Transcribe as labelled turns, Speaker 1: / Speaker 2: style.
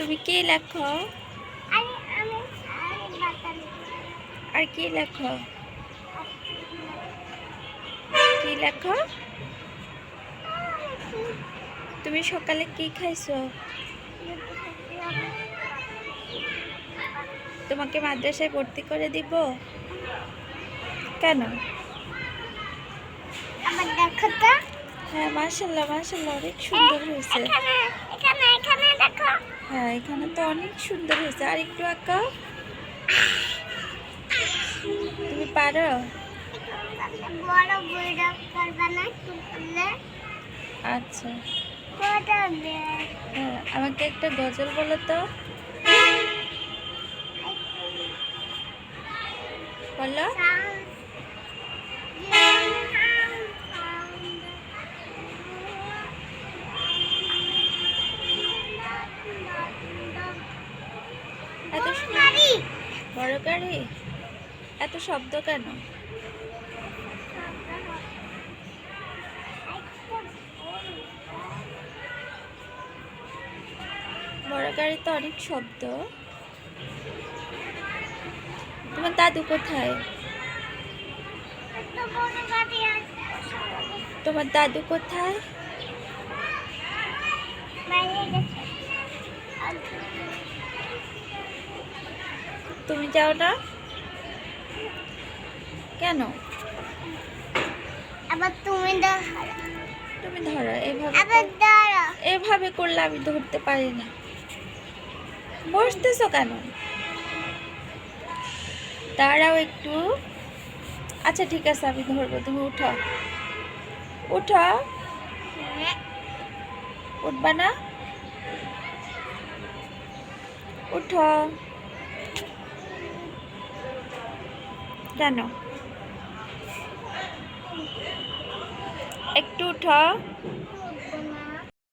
Speaker 1: তুমি কি লেখো?
Speaker 2: আরে আমি আর
Speaker 1: কি লেখো? কি লেখো? তুমি সকালে কি খাইছো? তোমাকে মাদ্রাসায় ভর্তি করে দিব। কেন? হ্যাঁ মার্শাল্লাহ মার্শাল্লাহ অনেক সুন্দর হয়েছে
Speaker 2: এখানে এখানে এখানে দেখো
Speaker 1: হ্যাঁ এখানে তো অনেক সুন্দর হয়েছে। আর একটু আঁকা। তুমি পারো? আচ্ছা। হ্যাঁ আমাকে একটা গজল বলো তো বলো। এত বড় গাড়ি। এত শব্দ কেন? বড় গাড়ি তো অনেক শব্দ। তোমার দাদু কোথায়? তোমার দাদু কোথায়? তুমি যাও না কেন?
Speaker 2: আবার তুমি
Speaker 1: তুমি ধরো এভাবে এভাবে করলে আমি ধরতে পারি না। বসতেছো কেন? দাঁড়াও একটু। আচ্ছা ঠিক আছে আমি ধরবো। তুমি উঠো। উঠো। উঠবা না? উঠো। কেন একটু উঠো।